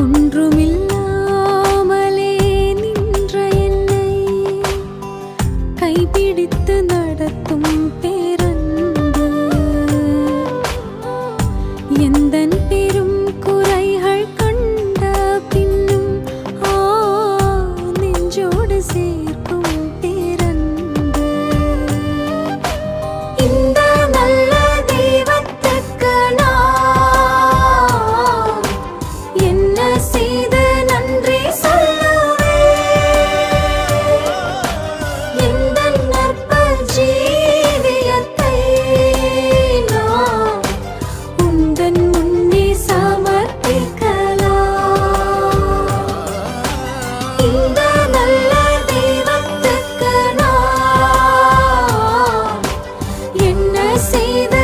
ஒன்றுமில்லாமலே நின்ற என்னை. கைபிடித்து நடத்தும் பேரன்பு I see the